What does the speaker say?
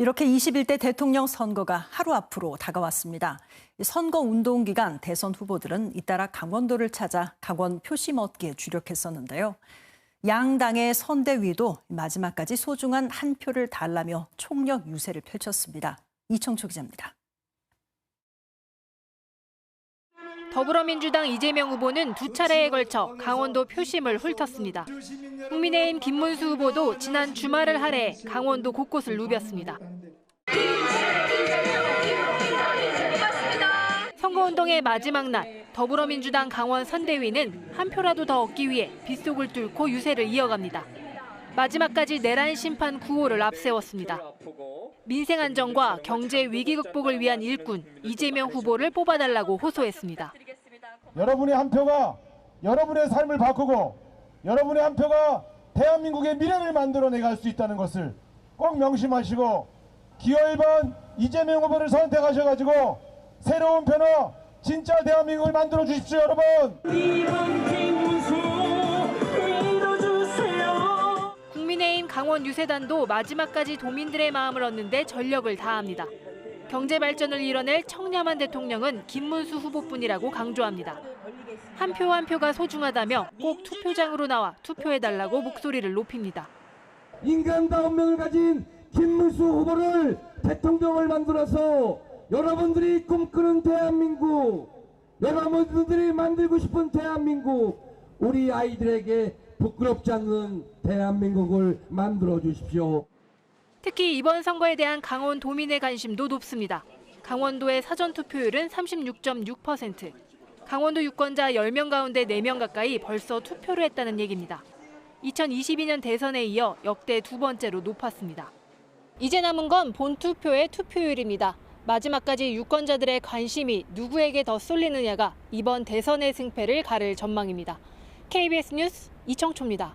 이렇게 21대 대통령 선거가 하루 앞으로 다가왔습니다. 선거 운동 기간 대선 후보들은 잇따라 강원도를 찾아 강원 표심 얻기에 주력했었는데요. 양당의 선대위도 마지막까지 소중한 한 표를 달라며 총력 유세를 펼쳤습니다. 이청초 기자입니다. 더불어민주당 이재명 후보는 두 차례에 걸쳐 강원도 표심을 훑었습니다. 국민의힘 김문수 후보도 지난 주말을 할애해 강원도 곳곳을 누볐습니다. 선거운동의 마지막 날 더불어민주당 강원 선대위는 한 표라도 더 얻기 위해 빗속을 뚫고 유세를 이어갑니다. 마지막까지 내란 심판 구호를 앞세웠습니다. 민생 안정과 경제 위기 극복을 위한 일꾼 이재명 후보를 뽑아달라고 호소했습니다. 여러분의 한 표가 여러분의 삶을 바꾸고 여러분의 한 표가 대한민국의 미래를 만들어내 갈 수 있다는 것을 꼭 명심하시고 기호 1번 이재명 후보를 선택하셔가지고 새로운 변화 진짜 대한민국을 만들어 주십시오 여러분. 강원 유세단도 마지막까지 도민들의 마음을 얻는데 전력을 다합니다. 경제 발전을 이뤄낼 청렴한 대통령은 김문수 후보뿐이라고 강조합니다. 한표한 표가 소중하다며 꼭 투표장으로 나와 투표해달라고 목소리를 높입니다. 인간다운 면을 가진 김문수 후보를 대통령을 만들어서 여러분들이 꿈꾸는 대한민국, 여러분들이 만들고 싶은 대한민국, 우리 아이들에게 부끄럽지 않는 대한민국을 만들어 주십시오. 특히 이번 선거에 대한 강원 도민의 관심도 높습니다. 강원도의 사전 투표율은 36.6%. 강원도 유권자 10명 가운데 4명 가까이 벌써 투표를 했다는 얘기입니다. 2022년 대선에 이어 역대 두 번째로 높았습니다. 이제 남은 건 본투표의 투표율입니다. 마지막까지 유권자들의 관심이 누구에게 더 쏠리느냐가 이번 대선의 승패를 가를 전망입니다. KBS 뉴스 이청초입니다.